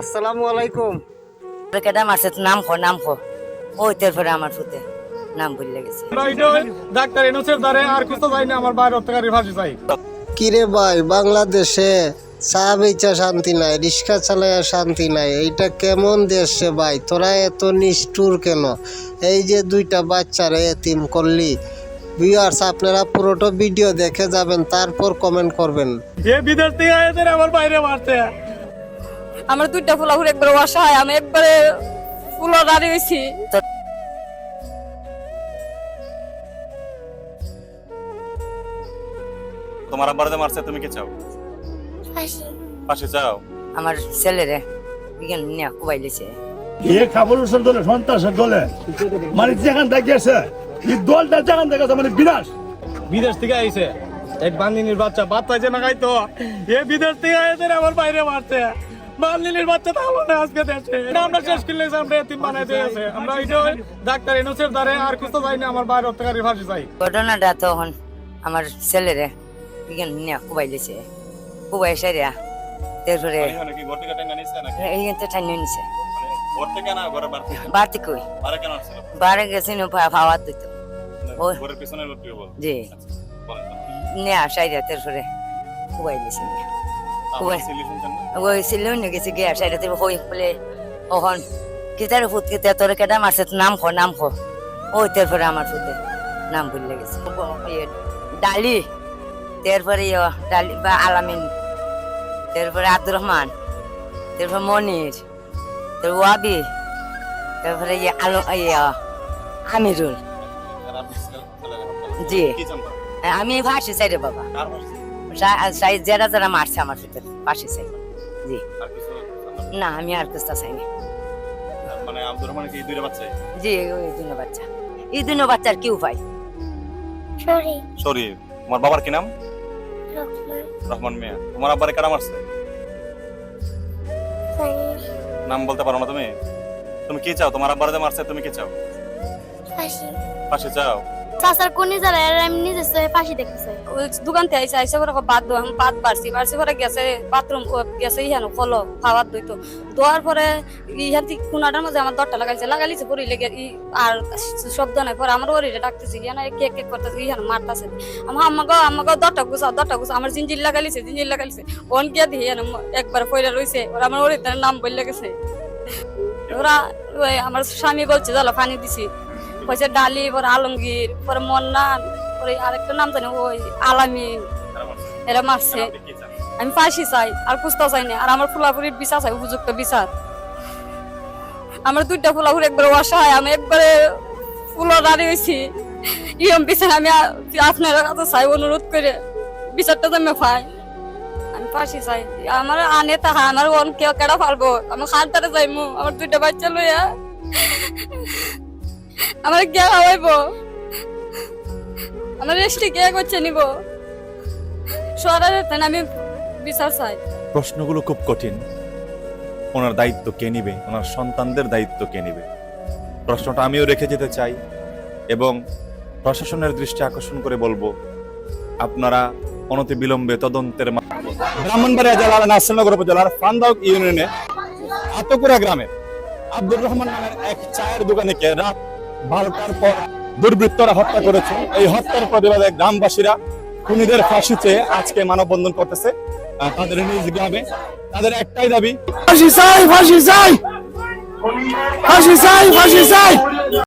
আসসালামু আলাইকুম। মারছে? নাম খো নাম খো ওই তারপরে আমার ফুতে নাম ভুলে গেছে। ডাক্তার এনুসের দ্বারে আর কিছু চাই না আমার বাইরে হত্যাকারী ফাঁসি চাই। কিরে ভাই বাংলাদেশে চা বেচা শান্তি নাই রিক্সা চালায়া শান্তি নাই এইটা কেমন দেশ রে ভাই? তোরা এত নিষ্ঠুর কেন? এই যে দুইটা বাচ্চারে এতিম করলি। ভিউয়ার্স আপনারা পুরোটা ভিডিও দেখে যাবেন তারপর কমেন্ট করবেন। এ বিদেশ থেকে আমার বাইরে মারতে আমার দুইটা ফুলাফুল একবারে অসহায় আমি একবারে ফুলো দাঁড়িয়ে হয়েছি তোমার আব্বারে মারছে তুমি কি চাও? ফাঁসি। চাও? আমার ছেলেরে বিজ্ঞান নিয়ে কুবাইলেছে। এ খাবরুসের দলে সন্ত্রাসের দলে। মানে যেখান থেকে আছে এই দলটা যেখান থেকে মানে বিনাশ বিদেশ থেকে আইছে। এক বান্দিনীর বাচ্চা বাচ্চা যে না খাইতো এ বিদেশ থেকে এদের আমার বাইরে মারতে বান্দিনীর বাচ্চা তাহলে না আজকে দেশে? আমরা শেষ করলে আমরা এতিম বানাই দিয়েছে আমরা এটা ডাক্তার এনুসের দ্বারে আর কিছু চাই না আমার বাইরে হত্যাকারী ফাঁসি চাই। ঘটনাটা তখন আমার ছেলেরে বিজ্ঞান নিয়ে কুবাইলেছে কুবাই সারিয়া তারপরে এইখান ঠান্ডা নিছে ঘর থেকে না ঘরে বার বাড়তি কই? গেছে খাওয়ার দিত। জি। বলেন। তো। নিয়ে সারিয়া তারপরে কুবাইলেছে নিয়ে। আপনার ওই। সিলি শুনছেন না? ওই সিলেও নিয়ে গেছে গিয়া সাইডে হই বলে? ওখন কিতার ফুট কিতা তোর কেটা মারছে? নাম খো নাম খো ওই তারপরে আমার ফুটে নাম ভুলে গেছে। ইয়ে, ডালি তারপরে ডালি বা আলামিন তারপরে আব্দুর রহমান তারপরে মনির তারপর ওয়াবি তারপরে ইয়ে আলো ইয়ে আমিরুল। জি। আমি ফাঁসি চাই বাবা। যারা যারা মারছে আমার ফুটে ফাঁসি চাই। জি। না? আমি আর কিছু চাইনি মানে আব্দুর রহমান কি দুইটা বাচ্চাই জি ওই দুনো বাচ্চা। এই দুনো বাচ্চার কি উপায় শরীফ। তোমার বাবার কি নাম? রহমান। মিয়া। তোমার আব্বারে কারা মারছে? নাম বলতে পারো না তুমি? তুমি কি চাও? তোমার আব্বারে মারছে তুমি কি চাও? ফাঁসি চাও? চাচার কোনি যারা, এরা এমনি নিজে ফাঁসি দেখতেছে। ওই দোকান থেকে আইসে আইসে করে বাদ দো আমি বাদ বাড়ছি বাড়ছি করে গেছে, বাথরুম গেছে ইহানো কলো খাওয়ার দইতো দোয়ার পরে ইহান থেকে কোনাটার মাঝে আমার দরটা লাগাইছে লাগাইছে পরে লেগে আর শব্দ নাই পরে আমার ওরিরে ডাকতেছে, ইহান কেক কেক করতেছে, ইহান মারতাছে। আমার আমাকে আমাকে দরটা গুছা দরটা গুছা, আমার জিঞ্জির লাগাইছে জিঞ্জির লাগাইছে কোন গিয়া দিয়ে ইহান একবার পয়লা রইছে, ওরা আমার ওরির নাম বললে গেছে। ওরা আমার স্বামী বলছে, চলো পানি দিছি। কইছে ডালি, পরে আলমগীর, পরে মন্নান, পরে আরেকটা নাম জানি, ওই আলামিন, এরা মারছে। আমি ফাঁসি চাই, আর কুস্তা চাই না। আর আমার ফুলাফুরির বিচার চাই, উপযুক্ত বিচার। আমার দুইটা ফুলাফুরি একবারে হয় আমি একবারে ফুলো দাঁড়িয়ে হয়েছি ইয়ম বিচার আমি আপনার কাছে চাই, অনুরোধ করে বিচারটা তো পাই। আমি ফাঁসি চাই। আমার আনে তাহা, আমার অন কেউ কেডা পারব? আমি খানতারে যাইমু, আমার দুইটা বাচ্চা লইয়া। আমার কে খাওয়াইব আমার রেস্টি কে করছে নিব? সরারে আমি বিচার চাই। প্রশ্নগুলো খুব কঠিন। ওনার দায়িত্ব কে নিবে? ওনার সন্তানদের দায়িত্ব কে নিবে? প্রশ্নটা আমিও রেখে যেতে চাই এবং প্রশাসনের দৃষ্টি আকর্ষণ করে বলব আপনারা অনতি বিলম্বে তদন্তের ব্রাহ্মণবাড়িয়া জেলার নাসিরনগর উপজেলার ফান্দাউক ইউনিয়নে আতকুরা গ্রামে আব্দুর রহমান নামের এক চায়ের দোকানিকে রাত বারোটার পর দুর্বৃত্তরা হত্যা করেছে। এই হত্যার প্রতিবাদে গ্রামবাসীরা খুনিদের ফাঁসি চেয়ে আজকে মানববন্ধন করতেছে। তাদের নিজ গ্রামে। তাদের একটাই দাবি ফাঁসি চাই ফাঁসি চাই। ফাঁসি চাই ফাঁসি চাই।